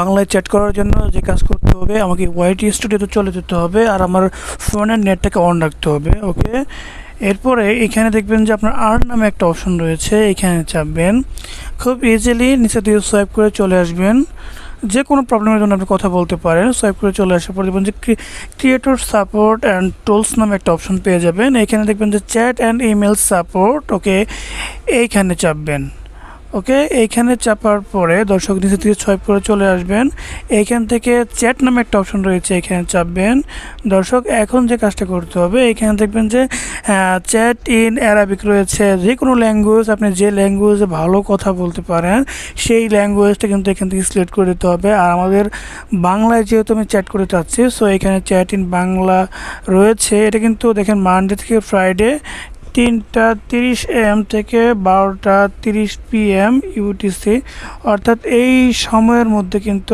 বাংলায় চ্যাট করার জন্য যে কাজ করতে হবে, আমাকে ওয়াইটি স্টুডিওতে চলে যেতে হবে আর আমার ফোনের নেটটাকে অন রাখতে হবে ওকে এরপরে এখানে দেখবেন যে আপনার আর নামে একটা অপশন রয়েছে, এখানে চাপবেন। খুব ইজিলি নিচে দিয়ে সোয়াইপ করে চলে আসবেন। যে কোনো প্রবলেমের জন্য আপনি কথা বলতে পারেন সোয়াইপ করে চলে আসার পর দেখবেন যে ক্রিয়েটর সাপোর্ট অ্যান্ড টুলস নামে একটা অপশন পেয়ে যাবেন। এখানে দেখবেন যে chat and email support okay এইখানে চাপবেন। ওকে, এইখানে চাপার পরে দর্শক নিচে থেকে ছয় পরে চলে আসবেন। এইখান থেকে চ্যাট নামে একটা অপশন রয়েছে, এখানে চাপবেন। দর্শক, এখন যে কাজটা করতে হবে, এখানে দেখবেন যে চ্যাট ইন অ্যারাবিক রয়েছে। যে কোনো ল্যাঙ্গুয়েজ, আপনি যে ল্যাঙ্গুয়েজে ভালো কথা বলতে পারেন, সেই ল্যাঙ্গুয়েজটা কিন্তু এখান থেকে সিলেক্ট করে দিতে হবে। আর আমাদের বাংলায় যেহেতু আমি চ্যাট করে চাচ্ছি সো এখানে চ্যাট ইন বাংলা রয়েছে। এটা কিন্তু দেখেন, মানডে থেকে ফ্রাইডে তিনটা তিরিশ এম থেকে বারোটা তিরিশ পি পিএম ইউটিসি অর্থাৎ এই সময়ের মধ্যে কিন্তু